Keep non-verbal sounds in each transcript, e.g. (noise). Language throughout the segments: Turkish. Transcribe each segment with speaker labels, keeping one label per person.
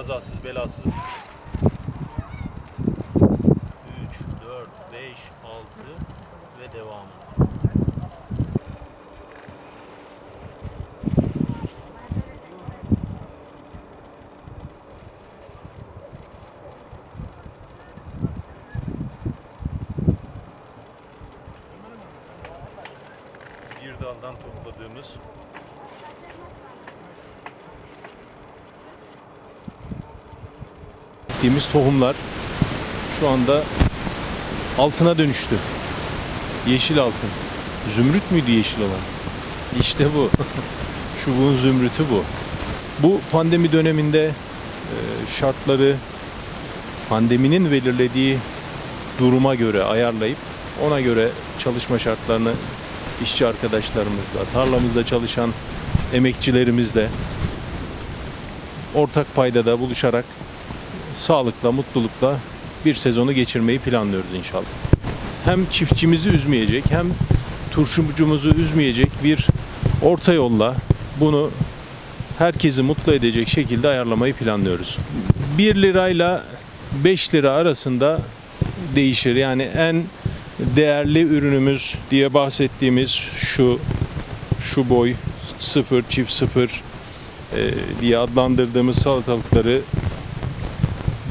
Speaker 1: kazasız belasız 3, 4, 5, 6 ve devamı. Bir daldan topladığımız
Speaker 2: Ektiğimiz tohumlar şu anda altına dönüştü. Yeşil altın. Zümrüt müydü yeşil olan? İşte bu. (laughs) Çubuğun zümrütü bu. Bu pandemi döneminde e, şartları pandeminin belirlediği duruma göre ayarlayıp ona göre çalışma şartlarını işçi arkadaşlarımızla, tarlamızda çalışan emekçilerimizle ortak paydada buluşarak sağlıkla, mutlulukla bir sezonu geçirmeyi planlıyoruz inşallah. Hem çiftçimizi üzmeyecek hem turşumcumuzu üzmeyecek bir orta yolla bunu herkesi mutlu edecek şekilde ayarlamayı planlıyoruz. 1 lirayla 5 lira arasında değişir. Yani en değerli ürünümüz diye bahsettiğimiz şu şu boy sıfır çift sıfır e, diye adlandırdığımız salatalıkları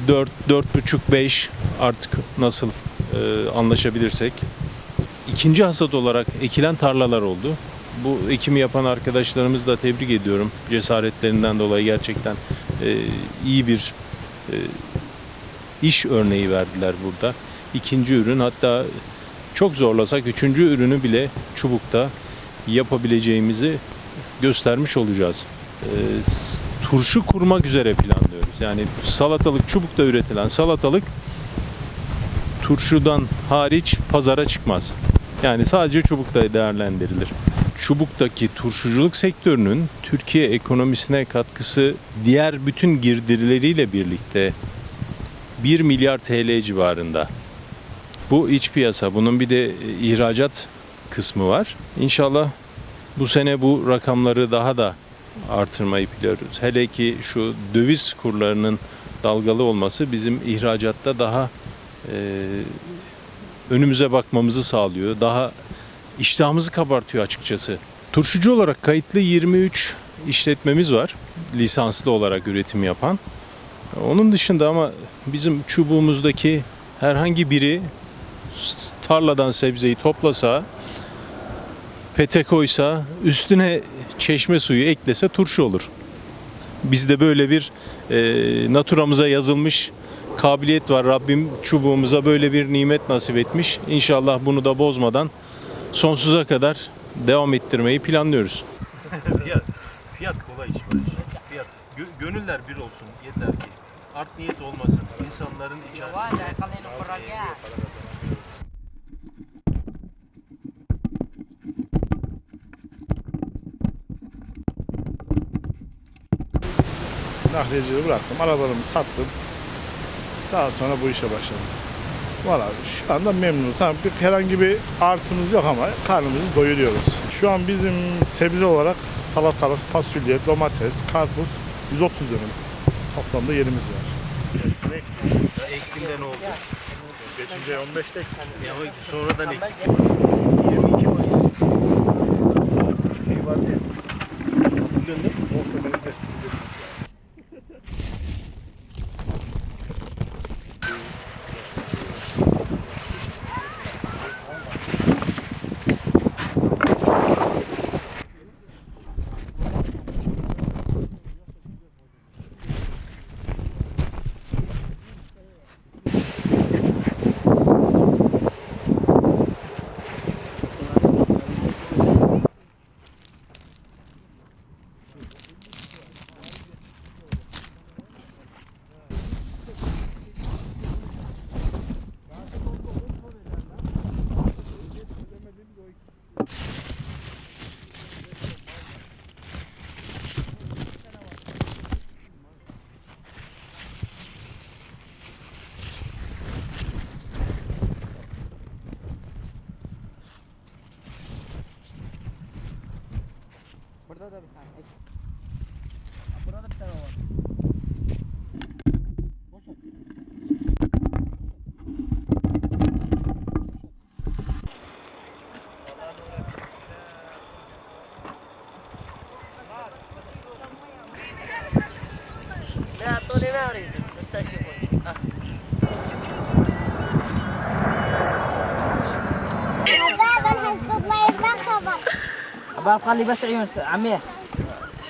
Speaker 2: 4 4,5 5 artık nasıl e, anlaşabilirsek ikinci hasat olarak ekilen tarlalar oldu. Bu ekimi yapan arkadaşlarımızı da tebrik ediyorum. Cesaretlerinden dolayı gerçekten e, iyi bir e, iş örneği verdiler burada. İkinci ürün hatta çok zorlasak üçüncü ürünü bile çubukta yapabileceğimizi göstermiş olacağız. E, turşu kurmak üzere planlıyoruz. Yani salatalık çubukta üretilen salatalık turşudan hariç pazara çıkmaz. Yani sadece çubukta değerlendirilir. Çubuktaki turşuculuk sektörünün Türkiye ekonomisine katkısı diğer bütün girdirileriyle birlikte 1 milyar TL civarında. Bu iç piyasa. Bunun bir de e, ihracat kısmı var. İnşallah bu sene bu rakamları daha da artırmayı planlıyoruz. Hele ki şu döviz kurlarının dalgalı olması bizim ihracatta daha e, önümüze bakmamızı sağlıyor. Daha iştahımızı kabartıyor açıkçası. Turşucu olarak kayıtlı 23 işletmemiz var. Lisanslı olarak üretim yapan. Onun dışında ama bizim çubuğumuzdaki herhangi biri tarladan sebzeyi toplasa, pete koysa, üstüne çeşme suyu eklese turşu olur. Bizde böyle bir e, naturamıza yazılmış kabiliyet var. Rabbim çubuğumuza böyle bir nimet nasip etmiş. İnşallah bunu da bozmadan sonsuza kadar devam ettirmeyi planlıyoruz.
Speaker 1: fiyat, fiyat kolay iş Barış. Fiyat. Gö- gönüller bir olsun yeter ki. Art niyet olmasın. İnsanların içerisinde.
Speaker 3: Nakliyeciliği bıraktım. Arabalarımı sattım. Daha sonra bu işe başladım. Valla şu anda memnunuz. Ha, bir, herhangi bir artımız yok ama karnımızı doyuruyoruz. Şu an bizim sebze olarak salatalık, fasulye, domates, karpuz 130 dönüm. Toplamda yerimiz var.
Speaker 1: Ektiğinde ne oldu?
Speaker 3: 5. 15'te
Speaker 1: Ya sonradan ektik. 22 Mayıs. Soğuk şey vardı ya. Hatırlıyorsun değil
Speaker 4: Burada da bir tane ek. Burada da bir tane var. Boş at. Да, то
Speaker 5: ли варит, достаточно больше. بقى
Speaker 4: لي بس عيون عميه